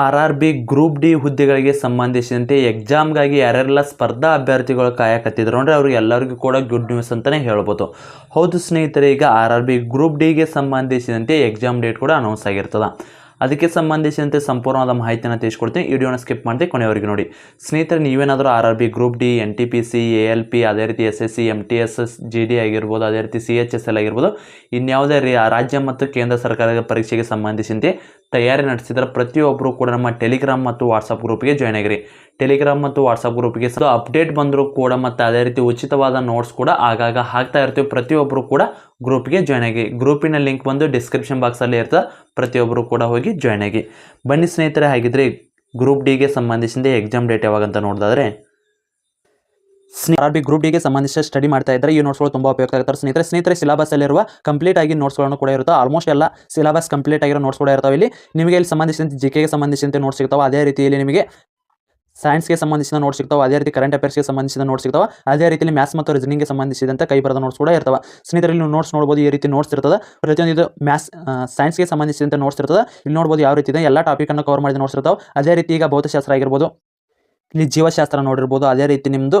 R R B group D ಹುದ್ದೆಗಳಿಗೆ ಸಂಬಂಧಿಸಿದಂತೆ ಎಕ್ಸಾಮ್ಗಾಗಿ ಯಾರ್ಯಾರೆಲ್ಲ ಸ್ಪರ್ಧಾ ಅಭ್ಯರ್ಥಿಗಳು ಕಾಯಕತ್ತಿದ್ರು ಅಂದರೆ ಅವ್ರಿಗೆ ಎಲ್ಲರಿಗೂ ಕೂಡ ಗುಡ್ ನ್ಯೂಸ್ ಅಂತಲೇ ಹೇಳ್ಬೋದು. ಹೌದು ಸ್ನೇಹಿತರೆ, ಈಗ ಆರ್ ಆರ್ ಬಿ ಗ್ರೂಪ್ ಡಿಗೆ ಸಂಬಂಧಿಸಿದಂತೆ ಎಕ್ಸಾಮ್ ಡೇಟ್ ಕೂಡ ಅನೌನ್ಸ್ ಆಗಿರ್ತದೆ. ಅದಕ್ಕೆ ಸಂಬಂಧಿಸಿದಂತೆ ಸಂಪೂರ್ಣವಾದ ಮಾಹಿತಿಯನ್ನು ತಿಳಿಸ್ಕೊಡ್ತೀನಿ. ವಿಡಿಯೋನ ಸ್ಕಿಪ್ ಮಾಡಿದೆ ಕೊನೆಯವರೆಗೆ ನೋಡಿ. ಸ್ನೇಹಿತರೆ, ನೀವೇನಾದರೂ R R B group D, N T P C, A L P, ಅದೇ ರೀತಿ S S C M T S S, G D ಆಗಿರ್ಬೋದು, ಅದೇ ರೀತಿ ಸಿ ಎಚ್ ಎಸ್ ಎಲ್ ಆಗಿರ್ಬೋದು, ಇನ್ಯಾವುದೇ ರೀ, ರಾಜ್ಯ ಮತ್ತು ಕೇಂದ್ರ ಸರ್ಕಾರದ ಪರೀಕ್ಷೆಗೆ ಸಂಬಂಧಿಸಿದಂತೆ ತಯಾರಿ ನಡೆಸಿದ್ರೆ ಪ್ರತಿಯೊಬ್ಬರು ಕೂಡ ನಮ್ಮ ಟೆಲಿಗ್ರಾಮ್ ಮತ್ತು ವಾಟ್ಸಪ್ ಗ್ರೂಪ್ಗೆ ಜಾಯ್ನ್ ಆಗಿರಿ. ಟೆಲಿಗ್ರಾಮ್ ಮತ್ತು ವಾಟ್ಸಪ್ ಗ್ರೂಪ್ಗೆ ಸಹ ಅಪ್ಡೇಟ್ ಬಂದರೂ ಕೂಡ ಮತ್ತು ಅದೇ ರೀತಿ ಉಚಿತವಾದ ನೋಟ್ಸ್ ಕೂಡ ಆಗಾಗ ಹಾಕ್ತಾ ಇರ್ತೀವಿ. ಪ್ರತಿಯೊಬ್ಬರು ಕೂಡ ಗ್ರೂಪ್ಗೆ ಜಾಯ್ನ್ ಆಗಿ. ಗ್ರೂಪಿನ ಲಿಂಕ್ ಬಂದು ಡಿಸ್ಕ್ರಿಪ್ಷನ್ ಬಾಕ್ಸಲ್ಲಿ ಇರ್ತದೆ. ಪ್ರತಿಯೊಬ್ಬರು ಕೂಡ ಹೋಗಿ ಜಾಯ್ನ್ ಆಗಿ. ಬನ್ನಿ ಸ್ನೇಹಿತರೆ, ಹಾಗಿದ್ರೆ ಗ್ರೂಪ್ ಡಿಗೆ ಸಂಬಂಧಿಸಿದ ಎಕ್ಸಾಮ್ ಡೇಟ್ ಯಾವಾಗ ಅಂತ ನೋಡಿದಾದ್ರೆ ಆರ್ ಬಿ ಗ್ರೂಪ್ ಡಿಗೆ ಸಂಬಂಧಿಸಿದ ಸ್ಟಡಿ ಮಾಡ್ತಾ ಇದ್ದಾರೆ. ಈ ನೋಟ್ಸ್ಗಳು ತುಂಬಾ ಉಪಯುಕ್ತ ಆಗ್ತಾರೆ ಸ್ನೇಹಿತರೆ ಸ್ನೇಹಿತರೆ ಸಿಲಬಸ್ ಅಲ್ಲಿರುವ ಕಂಪ್ಲೀಟ್ ಆಗಿ ನೋಟ್ಸ್ಗಳನ್ನು ಕೂಡ ಇರುತ್ತೆ. ಆಲ್ಮೋಸ್ಟ್ ಎಲ್ಲ ಸಿಲಬಸ್ ಕಂಪ್ಲೀಟ್ ಆಗಿರೋ ನೋಟ್ಸ್ ಕೂಡ ಇರ್ತಾವೆ. ಇಲ್ಲಿ ನಿಮಗೆ ಇಲ್ಲಿ ಸಂಬಂಧಿಸಿದಂತೆ ಜಿ ಕೆಗೆ ಸಂಬಂಧಿಸಿದಂತೆ ನೋಟ್ಸ್ ಸಿಗ್ತಾವೆ. ಅದೇ ರೀತಿಯಲ್ಲಿ ನಿಮಗೆ ಸೈನ್ಸ್ಗೆ ಸಂಬಂಧಿಸಿದ ನೋಟ್ಸ್ ಸಿಗ್ತಾವೆ. ಅದೇ ರೀತಿ ಕರೆಂಟ್ ಅಫೇರ್ಸ್ಗೆ ಸಂಬಂಧಿಸಿದ ನೋಟ್ಸ್ ಸಿಗ್ತಾವೆ. ಅದೇ ರೀತಿಯಲ್ಲಿ ಮ್ಯಾಥ್ಸ್ ಮತ್ತು ರೀಸನಿಂಗ್ಗೆ ಸಂಬಂಧಿಸಿದಂತೆ ಕೈ ಬರದ ನೋಟ್ಸ್ ಕೂಡ ಇರ್ತವೆ. ಸ್ನೇಹಿತರಲ್ಲಿ ನೀವು ನೋಟ್ಸ್ ನೋಡ್ಬೋದು ಈ ರೀತಿ ನೋಟ್ಸ್ ಇರ್ತದೆ. ಪ್ರತಿಯೊಂದು ಇದು ಮ್ಯಾಥ್ಸ್ ಸೈನ್ಸ್ಗೆ ಸಂಬಂಧಿಸಿದಂತೆ ನೋಟ್ಸ್ ಇರ್ತದೆ. ಇಲ್ಲಿ ನೋಡ್ಬೋದು ಯಾವ ರೀತಿ ಇದೆ. ಎಲ್ಲ ಟಾಪಿಕನ್ನು ಕವರ್ ಮಾಡಿದ ನೋಟ್ಸ್ ಇರ್ತಾವೆ. ಅದೇ ರೀತಿ ಈಗ ಭೌತಶಾಸ್ತ್ರ ಆಗಿರ್ಬೋದು. ಇಲ್ಲಿ ಜೀವಶಾಸ್ತ್ರ ನೋಡಿರ್ಬೋದು. ಅದೇ ರೀತಿ ನಿಮ್ಮದು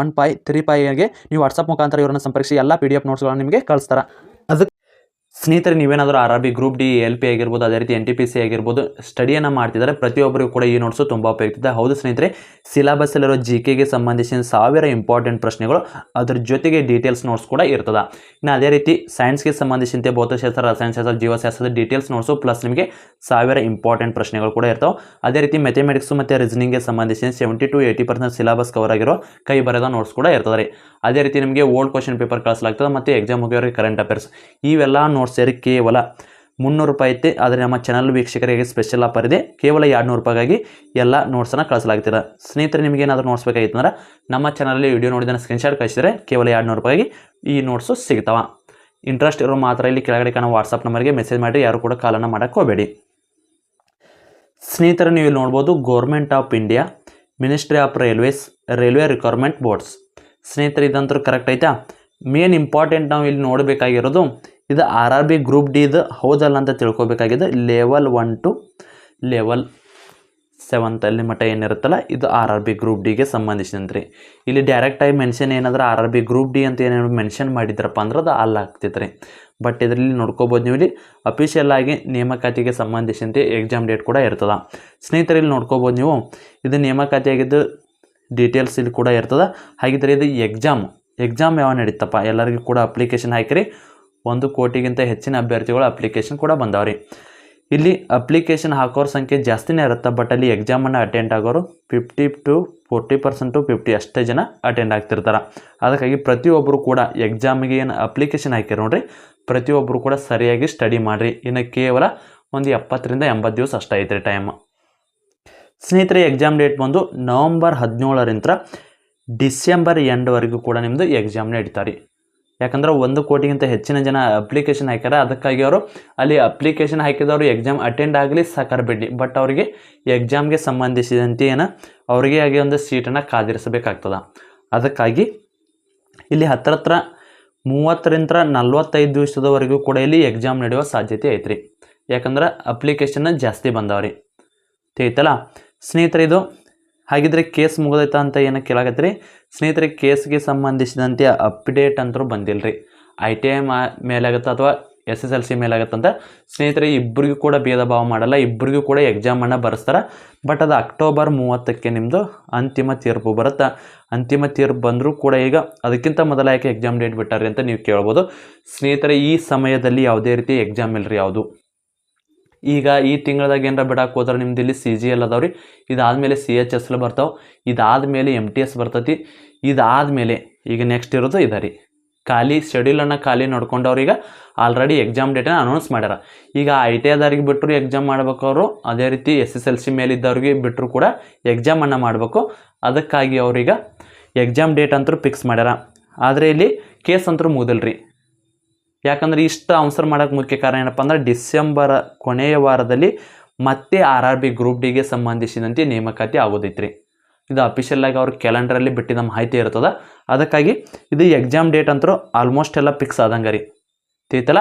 one five three ಪೈಗೆ ನೀವು ವಾಟ್ಸಪ್ ಮುಖಾಂತರ ಇವರನ್ನು ಸಂಪರ್ಕಿಸಿ, ಎಲ್ಲ ಪಿ ಡಿ ಎಫ್ ನೋಟ್ಸ್ಗಳನ್ನು ನಿಮಗೆ ಕಳಿಸ್ತಾರೆ. ಸ್ನೇಹಿತರೆ, ನೀವೇನಾದರೂ R R B group D L P ಆಗಿರ್ಬೋದು, ಅದೇ ರೀತಿ ಎನ್ ಟಿ ಪಿ ಸಿ ಆಗಿರ್ಬೋದು ಸ್ಟಡಿಯನ್ನು ಮಾಡ್ತಿದ್ದಾರೆ. ಪ್ರತಿಯೊಬ್ಬರಿಗೂ ಕೂಡ ಈ ನೋಟ್ಸು ತುಂಬ ಉಪಯುಕ್ತ ಹೌದು ಸ್ನೇಹಿತರೆ ಸಿಲೆಬಸ್ಸಲ್ಲಿರೋ ಜಿ ಕೆಗೆ ಸಂಬಂಧಿಸಿದ ಸಾವಿರ ಇಂಪಾರ್ಟೆಂಟ್ ಪ್ರಶ್ನೆಗಳು ಅದ್ರ ಜೊತೆಗೆ ಡೀಟೇಲ್ಸ್ ನೋಟ್ಸ್ ಕೂಡ ಇರ್ತದೆ. ಇನ್ನು ಅದೇ ರೀತಿ ಸೈನ್ಸ್ಗೆ ಸಂಬಂಧಿಸಿದಂತೆ ಭೌತಶಾಸ್ತ್ರ, ರಸಾಯನಶಾಸ್ತ್ರ, ಜೀವಶಾಸ್ತ್ರದ ಡೀಟೇಲ್ಸ್ ನೋಟ್ಸು ಪ್ಲಸ್ ನಿಮಗೆ ಸಾವಿರ ಇಂಪಾರ್ಟೆಂಟ್ ಪ್ರಶ್ನೆಗಳು ಕೂಡ ಇರ್ತಾವೆ. ಅದೇ ರೀತಿ ಮೆಥಮೆಟಿಕ್ಸು ಮತ್ತು ರೀಸನಿಂಗ್ಗೆ ಸಂಬಂಧಿಸಿದ seventy to eighty percent syllabus cover ಆಗಿರೋ ಕೈ ಬರೆದ ನೋಟ್ಸ್ ಕೂಡ ಇರ್ತದೆ ರೀ. ಅದೇ ರೀತಿ ನಿಮಗೆ ಓಲ್ಡ್ ಕ್ವಶನ್ ಪೇಪರ್ ಕಳಿಸಲಾಗ್ತದೆ ಮತ್ತು ಎಕ್ಸಾಮ್ ಮುಗಿಯೋರಿಗೆ ಕರೆಂಟ್ ಅಫೇರ್ಸ್ ಇವೆಲ್ಲ ನೋಟ್ಸ್ ಸೇರಿ ಕೇವಲ ಮುನ್ನೂರು ರೂಪಾಯಿ ಐತೆ, ಆದರೆ ನಮ್ಮ ಚಾನಲ್ ವೀಕ್ಷಕರಿಗೆ ಸ್ಪೆಷಲ್ ಆಫರ್ ಇದೆ. ಕೇವಲ ಎರಡು ನೂರು ರೂಪಾಯಿಗಾಗಿ ಎಲ್ಲ ನೋಟ್ಸನ್ನು ಕಳಿಸಲಾಗ್ತಿದೆ. ಸ್ನೇಹಿತರೆ, ನಿಮಗೆ ಏನಾದರೂ ನೋಟ್ಸ್ ಬೇಕಾಗಿತ್ತು ಅಂದ್ರೆ ನಮ್ಮ ಚಾನಲಲ್ಲಿ ವಿಡಿಯೋ ನೋಡಿದ ಸ್ಕ್ರೀನ್ಶಾಟ್ ಕಳಿಸಿದರೆ ಕೇವಲ ಎರಡು ನೂರು ರೂಪಾಯಿಗೆ ಈ ನೋಟ್ಸು ಸಿಗ್ತಾವ. ಇಂಟ್ರೆಸ್ಟ್ ಇರೋ ಮಾತ್ರ ಇಲ್ಲಿ ಕೆಳಗಡೆ ಕಾಣೋ ವಾಟ್ಸಪ್ ನಂಬರ್ಗೆ ಮೆಸೇಜ್ ಮಾಡಿ ಯಾರು ಕೂಡ ಕಾಲನ್ನು ಮಾಡೋಕ್ಕೆ ಹೋಗಬೇಡಿ. ಸ್ನೇಹಿತರೆ, ನೀವು ಇಲ್ಲಿ ನೋಡ್ಬೋದು government of India ministry of railways railway requirement boards ಸ್ನೇಹಿತರೆ ಇದಂತರೂ ಕರೆಕ್ಟ್ ಐತಾ? ಮೇನ್ ಇಂಪಾರ್ಟೆಂಟ್ ನಾವು ಇಲ್ಲಿ ನೋಡಬೇಕಾಗಿರೋದು, ಇದು R R B group D ಇದು ಹೌದಲ್ಲ ಅಂತ ತಿಳ್ಕೊಬೇಕಾಗಿದೆ ಲೆವೆಲ್ ಒನ್ ಟು ಲೆವೆಲ್ ಸೆವೆಂತಲ್ಲಿ ಮಟ್ಟ ಏನಿರುತ್ತಲ್ಲ, ಇದು ಆರ್ ಆರ್ ಬಿ ಗ್ರೂಪ್ ಡಿಗೆ ಸಂಬಂಧಿಸಿದಂತೆ ರೀ ಇಲ್ಲಿ ಡೈರೆಕ್ಟಾಗಿ ಮೆನ್ಷನ್ ಏನಾದ್ರೆ R R B group D ಅಂತ ಏನೇನು ಮೆನ್ಷನ್ ಮಾಡಿದ್ರಪ್ಪ ಅಂದ್ರೆ ಅದು ಅಲ್ಲ ಆಗ್ತೈತೆ ರೀ ಬಟ್ ಇದರಲ್ಲಿ ನೋಡ್ಕೋಬೋದು ನೀವು ಇಲ್ಲಿ ಅಫಿಷಿಯಲ್ ಆಗಿ ನೇಮಕಾತಿಗೆ ಸಂಬಂಧಿಸಿದಂತೆ ಎಕ್ಸಾಮ್ ಡೇಟ್ ಕೂಡ ಇರ್ತದೆ. ಸ್ನೇಹಿತರಲ್ಲಿ ನೋಡ್ಕೋಬೋದು ನೀವು, ಇದು ನೇಮಕಾತಿ ಆಗಿದ್ದು ಡೀಟೇಲ್ಸ್ ಇಲ್ಲಿ ಕೂಡ ಇರ್ತದೆ. ಹಾಗಿದ್ರೆ ಇದು ಎಕ್ಸಾಮ್ ಎಕ್ಸಾಮ್ ಯಾವ ನಡೀತಪ್ಪ? ಎಲ್ಲರಿಗೂ ಕೂಡ ಅಪ್ಲಿಕೇಶನ್ ಹಾಕಿರಿ. ಒಂದು ಕೋಟಿಗಿಂತ ಹೆಚ್ಚಿನ ಅಭ್ಯರ್ಥಿಗಳು ಅಪ್ಲಿಕೇಶನ್ ಕೂಡ ಬಂದವ್ರಿ. ಇಲ್ಲಿ ಅಪ್ಲಿಕೇಶನ್ ಹಾಕೋರ ಸಂಖ್ಯೆ ಜಾಸ್ತಿನೇ ಇರುತ್ತೆ ಬಟ್ ಅಲ್ಲಿ ಎಕ್ಸಾಮನ್ನು attend ಆಗೋರು fifty to forty percent to fifty ಅಷ್ಟೇ ಜನ ಅಟೆಂಡ್ ಆಗ್ತಿರ್ತಾರೆ. ಅದಕ್ಕಾಗಿ ಪ್ರತಿಯೊಬ್ಬರು ಕೂಡ ಎಕ್ಸಾಮಿಗೆ ಏನು ಅಪ್ಲಿಕೇಶನ್ ಹಾಕಿರಿ ನೋಡಿರಿ ಪ್ರತಿಯೊಬ್ಬರು ಕೂಡ ಸರಿಯಾಗಿ ಸ್ಟಡಿ ಮಾಡಿರಿ. ಇನ್ನು ಕೇವಲ ಒಂದು ಎಪ್ಪತ್ತರಿಂದ ಎಂಬತ್ತು ದಿವಸ ಅಷ್ಟೇ ಐತ್ರಿ ಟೈಮ್ ಸ್ನೇಹಿತರೆ ಎಕ್ಸಾಮ್ ಡೇಟ್ ಬಂದು ನವಂಬರ್ ಹದಿನೇಳರಿಂದ ಡಿಸೆಂಬರ್ ಎಂಡ್ವರೆಗೂ ಕೂಡ ನಿಮ್ಮದು ಎಕ್ಸಾಮ್ ನಡೀತಾರೆ ಯಾಕಂದ್ರೆ ಒಂದು ಕೋಟಿಗಿಂತ ಹೆಚ್ಚಿನ ಜನ ಅಪ್ಲಿಕೇಶನ್ ಹಾಕ್ಯಾರ. ಅದಕ್ಕಾಗಿ ಅವರು ಅಲ್ಲಿ ಅಪ್ಲಿಕೇಶನ್ ಹಾಕಿದವರು ಎಕ್ಸಾಮ್ ಅಟೆಂಡ್ ಆಗಲಿ ಸಾಕಾರಬೇಡಿ ಬಟ್ ಅವರಿಗೆ ಎಕ್ಸಾಮ್ಗೆ ಸಂಬಂಧಿಸಿದಂತೆ ಏನು ಅವರಿಗೆ ಆಗಿ ಒಂದು ಸೀಟನ್ನು ಕಾದಿರಿಸಬೇಕಾಗ್ತದೆ. ಅದಕ್ಕಾಗಿ ಇಲ್ಲಿ ಹತ್ರ ಹತ್ರ ಮೂವತ್ತರಿಂದ ನಲ್ವತ್ತೈದು ದಿವಸದವರೆಗೂ ಕೂಡ ಇಲ್ಲಿ ಎಕ್ಸಾಮ್ ನಡೆಯುವ ಸಾಧ್ಯತೆ ಐತ್ರಿ. ಯಾಕಂದ್ರೆ ಅಪ್ಲಿಕೇಶನ್ ಜಾಸ್ತಿ ಬಂದವ್ರಿ. ತಿಳಿತಲ್ಲ ಸ್ನೇಹಿತರೆ, ಇದು ಹಾಗಿದ್ರೆ ಕೇಸ್ ಮುಗಿದೈತಾ ಅಂತ ಏನಕ್ಕೆ ರೀ ಸ್ನೇಹಿತರೆ, ಕೇಸ್ಗೆ ಸಂಬಂಧಿಸಿದಂತೆ ಅಪ್ಡೇಟ್ ಅಂತರೂ ಬಂದಿಲ್ಲ ರೀ ಐ ಟಿ ಐ ಮೇಲಾಗತ್ತೆ ಅಥವಾ ಎಸ್ ಎಸ್ ಎಲ್ ಸಿ ಮೇಲಾಗತ್ತಂತ ಸ್ನೇಹಿತರೆ ಇಬ್ಬರಿಗೂ ಕೂಡ ಭೇದ ಭಾವ ಮಾಡಲ್ಲ ಇಬ್ಬರಿಗೂ ಕೂಡ ಎಕ್ಸಾಮನ್ನು ಬರೆಸ್ತಾರೆ. ಬಟ್ ಅದು ಅಕ್ಟೋಬರ್ ಮೂವತ್ತಕ್ಕೆ ನಿಮ್ಮದು ಅಂತಿಮ ತೀರ್ಪು ಬರುತ್ತೆ? ಅಂತಿಮ ತೀರ್ಪು ಬಂದರೂ ಕೂಡ ಈಗ ಅದಕ್ಕಿಂತ ಮೊದಲ ಯಾಕೆ ಎಕ್ಸಾಮ್ ಡೇಟ್ ಬಿಟ್ಟಾರೆ ಅಂತ ನೀವು ಕೇಳ್ಬೋದು. ಸ್ನೇಹಿತರೆ, ಈ ಸಮಯದಲ್ಲಿ ಯಾವುದೇ ರೀತಿ ಎಕ್ಸಾಮ್ ಇಲ್ಲರಿ ಯಾವುದು? ಈಗ ಈ ತಿಂಗಳದಾಗ ಏನಾರ ಬಿಡಕ್ಕೆ ಹೋದ್ರೆ ನಿಮ್ದು ಇಲ್ಲಿ ಸಿ ಜಿ ಎಲ್ ಅದಾವ್ರಿ. ಇದಾದಮೇಲೆ ಸಿ ಎಚ್ ಎಸ್ ಎಲ್ ಬರ್ತಾವೆ. ಇದಾದಮೇಲೆ ಎಂ ಟಿ ಎಸ್ ಬರ್ತೈತಿ. ಇದಾದಮೇಲೆ ಈಗ ನೆಕ್ಸ್ಟ್ ಇರೋದು ಇದೆ ರೀ. ಖಾಲಿ ಶೆಡ್ಯೂಲನ್ನು ಖಾಲಿ ನೋಡ್ಕೊಂಡು ಈಗ ಆಲ್ರೆಡಿ ಎಕ್ಸಾಮ್ ಡೇಟನ್ನು ಅನೌನ್ಸ್ ಮಾಡ್ಯಾರ. ಈಗ ಐ ಟಿ ಐದವ್ರಿಗೆ ಬಿಟ್ಟರು ಎಕ್ಸಾಮ್ ಮಾಡ್ಬೇಕು ಅವರು ಅದೇ ರೀತಿ ಎಸ್ ಎಸ್ ಎಲ್ ಸಿ ಮೇಲಿದ್ದವ್ರಿಗೆ ಬಿಟ್ಟರು ಕೂಡ ಎಕ್ಸಾಮನ್ನು ಮಾಡಬೇಕು. ಅದಕ್ಕಾಗಿ ಅವ್ರೀಗ ಎಕ್ಸಾಮ್ ಡೇಟ್ ಅಂತರೂ ಫಿಕ್ಸ್ ಮಾಡ್ಯಾರ. ಆದರೆ ಇಲ್ಲಿ ಕೇಸ್ ಅಂತರೂ ಮುಗಿದಿಲ್ರಿ. ಯಾಕಂದ್ರೆ ಇಷ್ಟು ಅನ್ಸರ್ ಮಾಡೋಕ್ಕೆ ಮುಖ್ಯ ಕಾರಣ ಏನಪ್ಪ ಅಂದ್ರೆ ಡಿಸೆಂಬರ್ ಕೊನೆಯ ವಾರದಲ್ಲಿ ಮತ್ತೆ ಆರ್ ಆರ್ ಬಿ ಗ್ರೂಪ್ ಡಿಗೆ ಸಂಬಂಧಿಸಿದಂತೆ ನೇಮಕಾತಿ ಆಗೋದೈತ್ರಿ. ಇದು ಅಫಿಷಿಯಲ್ ಆಗಿ ಅವ್ರ ಕ್ಯಾಲೆಂಡರಲ್ಲಿ ಬಿಟ್ಟಿದ ಮಾಹಿತಿ ಇರ್ತದೆ. ಅದಕ್ಕಾಗಿ ಇದು ಎಕ್ಸಾಮ್ ಡೇಟ್ ಅಂತರೂ ಆಲ್ಮೋಸ್ಟ್ ಎಲ್ಲ ಫಿಕ್ಸ್ ಆದಂಗೆ ರೀ. ತಿಳಿತಲ್ಲ?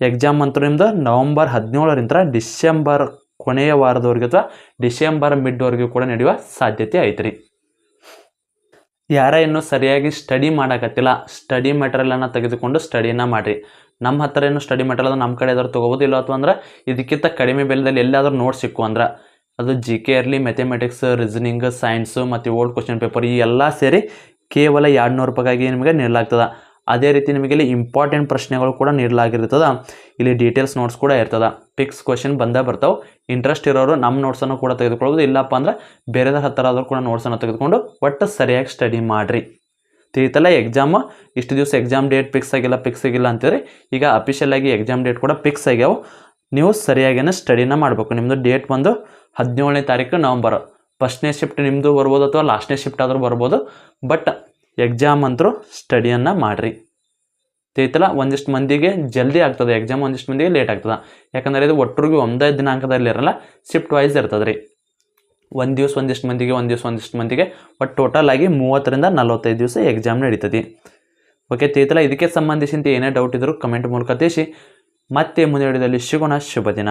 ಎಕ್ಸಾಮ್ ಅಂತೂ ನಿಮ್ದು ನವಂಬರ್ ಹದಿನೇಳರಿಂದ ಡಿಸೆಂಬರ್ ಕೊನೆಯ ವಾರದವರೆಗೆ ಅಥವಾ ಡಿಸೆಂಬರ್ ಮಿಡ್ವರೆಗೂ ಕೂಡ ನಡೆಯುವ ಸಾಧ್ಯತೆ ಐತ್ರಿ. ಯಾರ ಇನ್ನೂ ಸರಿಯಾಗಿ ಸ್ಟಡಿ ಮಾಡೋಕತ್ತಿಲ್ಲ ಸ್ಟಡಿ ಮೆಟೀರಿಯಲನ್ನು ತೆಗೆದುಕೊಂಡು ಸ್ಟಡಿನ ಮಾಡಿರಿ. ನಮ್ಮ ಹತ್ರ ಏನು ಸ್ಟಡಿ ಮೆಟೀರಿಯಲ್ ನಮ್ಮ ಕಡೆ ಯಾವ್ದಾದ್ರು ತೊಗೋಬೋದು, ಇಲ್ಲ ಅಥವಾ ಅಂದ್ರೆ ಇದಕ್ಕಿಂತ ಕಡಿಮೆ ಬೆಲೆದಲ್ಲಿ ಎಲ್ಲಾದ್ರೂ ನೋಟ್ಸ್ ಸಿಕ್ಕು ಅಂದ್ರೆ ಅದು ಜಿ ಕೆ ಇರಲಿ ಮೆಥಮೆಟಿಕ್ಸ್ ರೀಸನಿಂಗ್ ಸೈನ್ಸು ಮತ್ತು ಓಲ್ಡ್ ಕ್ವಶನ್ ಪೇಪರ್ ಈ ಎಲ್ಲ ಸೇರಿ ಕೇವಲ ಎರಡು ನೂರು ರೂಪಾಯಿಗಾಗಿ ನಿಮಗೆ ನೀಡಲಾಗ್ತದೆ. ಅದೇ ರೀತಿ ನಿಮಗೆ ಇಲ್ಲಿ ಇಂಪಾರ್ಟೆಂಟ್ ಪ್ರಶ್ನೆಗಳು ಕೂಡ ನೀಡಲಾಗಿರ್ತದೆ. ಇಲ್ಲಿ ಡೀಟೇಲ್ಸ್ ನೋಟ್ಸ್ ಕೂಡ ಇರ್ತದೆ. ಪಿಕ್ಸ್ ಕ್ವಶನ್ ಬಂದೇ ಬರ್ತಾವೆ. ಇಂಟ್ರೆಸ್ಟ್ ಇರೋರು ನಮ್ಮ ನೋಟ್ಸನ್ನು ಕೂಡ ತೆಗೆದುಕೊಳ್ಬೋದು ಇಲ್ಲಪ್ಪ ಅಂದ್ರೆ ಬೇರೆದವ್ರ ಹತ್ತಿರ ಆದರೂ ಕೂಡ ನೋಟ್ಸನ್ನು ತೆಗೆದುಕೊಂಡು ಒಟ್ಟು ಸರಿಯಾಗಿ ಸ್ಟಡಿ ಮಾಡಿರಿ. ತಿಳಿತಲ್ಲ ಎಕ್ಸಾಮ್ ಇಷ್ಟು ದಿವಸ ಎಕ್ಸಾಮ್ ಡೇಟ್ ಫಿಕ್ಸ್ ಆಗಿಲ್ಲ ಫಿಕ್ಸ್ ಆಗಿಲ್ಲ ಅಂತೀರಿ. ಈಗ ಅಫಿಷಿಯಲ್ ಆಗಿ ಎಕ್ಸಾಮ್ ಡೇಟ್ ಕೂಡ ಫಿಕ್ಸ್ ಆಗ್ಯಾವೆ. ನೀವು ಸರಿಯಾಗಿನ ಸ್ಟಡಿನ ಮಾಡಬೇಕು. ನಿಮ್ಮದು ಡೇಟ್ ಬಂದು ಹದಿನೇಳನೇ ತಾರೀಕು ನವಂಬರ್. ಫಸ್ಟ್ನೇ ಶಿಫ್ಟ್ ನಿಮ್ಮದು ಬರ್ಬೋದು ಅಥವಾ ಲಾಸ್ಟ್ನೇ ಶಿಫ್ಟ್ ಆದರೂ ಬರ್ಬೋದು. ಬಟ್ ಎಕ್ಸಾಮ್ ಅಂತರೂ ಸ್ಟಡಿಯನ್ನು ಮಾಡಿರಿ. ತೈತಲ್ಲ ಒಂದಿಷ್ಟು ಮಂದಿಗೆ ಜಲ್ದಿ ಆಗ್ತದೆ, ಎಕ್ಸಾಮ್ ಒಂದಿಷ್ಟು ಮಂದಿಗೆ ಲೇಟ್ ಆಗ್ತದೆ. ಯಾಕಂದರೆ ಇದು ಒಟ್ಟರಿಗೆ ಒಂದೇ ದಿನಾಂಕದಲ್ಲಿ ಇರಲ್ಲ, ಶಿಫ್ಟ್ ವೈಸ್ ಇರ್ತದೆ ರೀ ಒಂದು ದಿವಸ ಒಂದಿಷ್ಟು ಮಂದಿಗೆ, ಒಂದು ದಿವಸ ಒಂದಿಷ್ಟು ಮಂದಿಗೆ ಒಟ್ಟು ಟೋಟಲ್ ಆಗಿ ಮೂವತ್ತರಿಂದ ನಲವತ್ತೈದು ದಿವಸ ಎಕ್ಸಾಮ್ ನಡೀತದೆ. ಓಕೆ ತೈತಲ್ಲ ಇದಕ್ಕೆ ಸಂಬಂಧಿಸಿದಂತೆ ಏನೇ ಡೌಟ್ ಇದ್ದರೂ ಕಮೆಂಟ್ ಮೂಲಕ ತಿಳಿಸಿ. ಮತ್ತೆ ಮುಂದೆ ಹಿಡಿದಲ್ಲಿ ಸಿಗೋಣ. ಶುಭ ದಿನ.